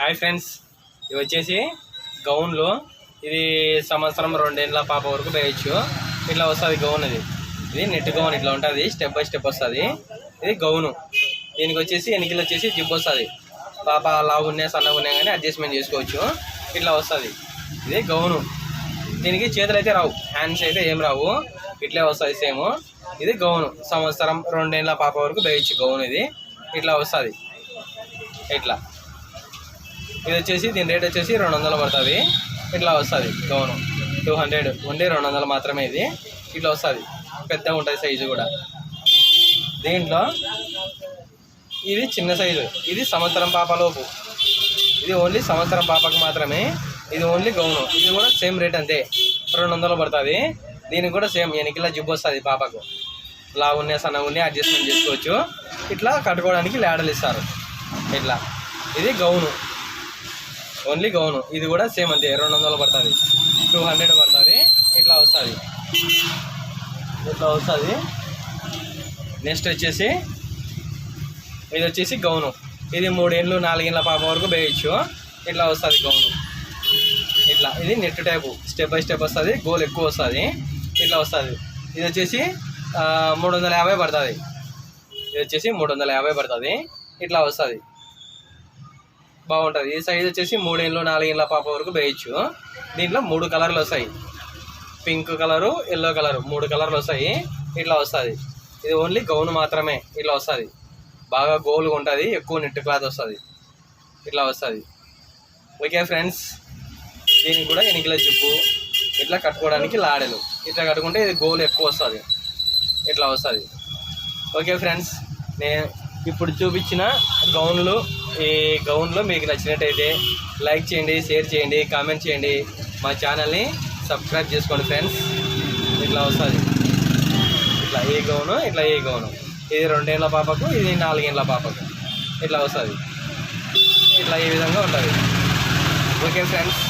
Hi friends ఇవి వచ్చేసి గౌన్లు. ఇది సంవత్సరం రెండేళ్ళ పాప వరకు వేయచ్చు. ఇట్లా వస్తుంది గౌన్ ఇది ఇది నెట్ గౌన్ ఇట్లా ఉంటుంది స్టెప్ బై స్టెప్ వస్తుంది. ఇది గౌను. దీనికి వచ్చేసి ఎనికిలు వచ్చేసి జిప్ వస్తుంది. పాప లావు సన్నగా ఉన్నా కానీ అడ్జస్ట్మెంట్ చేసుకోవచ్చు. ఇట్లా వస్తుంది. ఇది గౌను. దీనికి చేతులు అయితే రావు. హ్యాండ్స్ అయితే ఏం రావు. ఇట్లే వస్తుంది సేమ్. ఇది గౌను. సంవత్సరం రెండేళ్ళ పాప వరకు వేయచ్చు గౌన్ ఇది. ఇట్లా వస్తుంది. ఇట్లా. ఇది వచ్చేసి దీని రేట్ వచ్చేసి రెండు వందలు పడుతుంది. ఇట్లా వస్తుంది గౌను టూ హండ్రెడ్ ఉండి రెండు వందలు మాత్రమే ఇది. ఇట్లా వస్తుంది. పెద్దగా ఉంటుంది సైజు కూడా. దీంట్లో ఇది చిన్న సైజు ఇది సంవత్సరం పాపలోపు ఇది ఓన్లీ సంవత్సరం పాపకు మాత్రమే. ఇది ఓన్లీ గౌను ఇది కూడా సేమ్ రేట్ అంతే. రెండు వందలు పడుతుంది. దీనికి కూడా సేమ్ ఎనికిలా జిబ్బు వస్తుంది పాపకు. లావున్నే సన్నగున్నే అడ్జస్ట్మెంట్ చేసుకోవచ్చు. ఇట్లా కట్టుకోవడానికి లేడలు ఇస్తారు. ఇట్లా. ఇది గౌను ఓన్లీ గౌను. ఇది కూడా సేమ్ అంతే రెండు వందలు పడుతుంది. టూ హండ్రెడ్ పడుతుంది ఇట్లా వస్తుంది. ఇట్లా వస్తుంది. నెక్స్ట్ వచ్చేసి ఇది వచ్చేసి గౌను. ఇది మూడేళ్ళు నాలుగేళ్ళ పాప వరకు వేయచ్చు. ఇట్లా వస్తుంది గౌను. ఇట్లా ఇది net type. Step by step వస్తుంది గోల్ ఎక్కువ వస్తుంది. ఇట్లా వస్తుంది. ఇది వచ్చేసి మూడు వందల యాభై పడుతుంది. ఇది వచ్చేసి మూడు వందల యాభై పడుతుంది. ఇట్లా వస్తుంది. బాగుంటుంది. ఈ సైజ్ వచ్చేసి మూడేళ్ళు నాలుగేళ్ళ పాప వరకు వేయచ్చు. దీంట్లో మూడు కలర్లు వస్తాయి. పింక్ కలరు ఎల్లో కలరు మూడు కలర్లు వస్తాయి. ఇట్లా వస్తుంది. ఇది ఓన్లీ గౌన్ మాత్రమే ఇట్లా వస్తుంది. బాగా గోల్గా ఉంటుంది ఎక్కువ నెట్ క్లాత్ వస్తుంది. ఇట్లా వస్తుంది. ఓకే ఫ్రెండ్స్ దీనికి కూడా ఎనికిల జిప్పు ఇట్లా కట్టుకోవడానికి లాడెలు. ఇట్లా కట్టుకుంటే ఇది గోల్ ఎక్కువ వస్తుంది. ఇట్లా వస్తుంది. ఓకే ఫ్రెండ్స్ నేను ఇప్పుడు చూపించిన గౌన్లు ఈ గౌన్లో మీకు నచ్చినట్టయితే లైక్ చేయండి షేర్ చేయండి కామెంట్ చేయండి. మా ఛానల్ని సబ్స్క్రైబ్ చేసుకోండి ఫ్రెండ్స్. ఇట్లా వస్తుంది. ఇట్లా ఏ గౌను ఇట్లా ఏ గౌను. ఇది రెండేళ్ళ పాపకు ఇది నాలుగేళ్ళ పాపకు. ఇట్లా వస్తుంది. ఇట్లా ఈ విధంగా ఉంటుంది. Okay friends.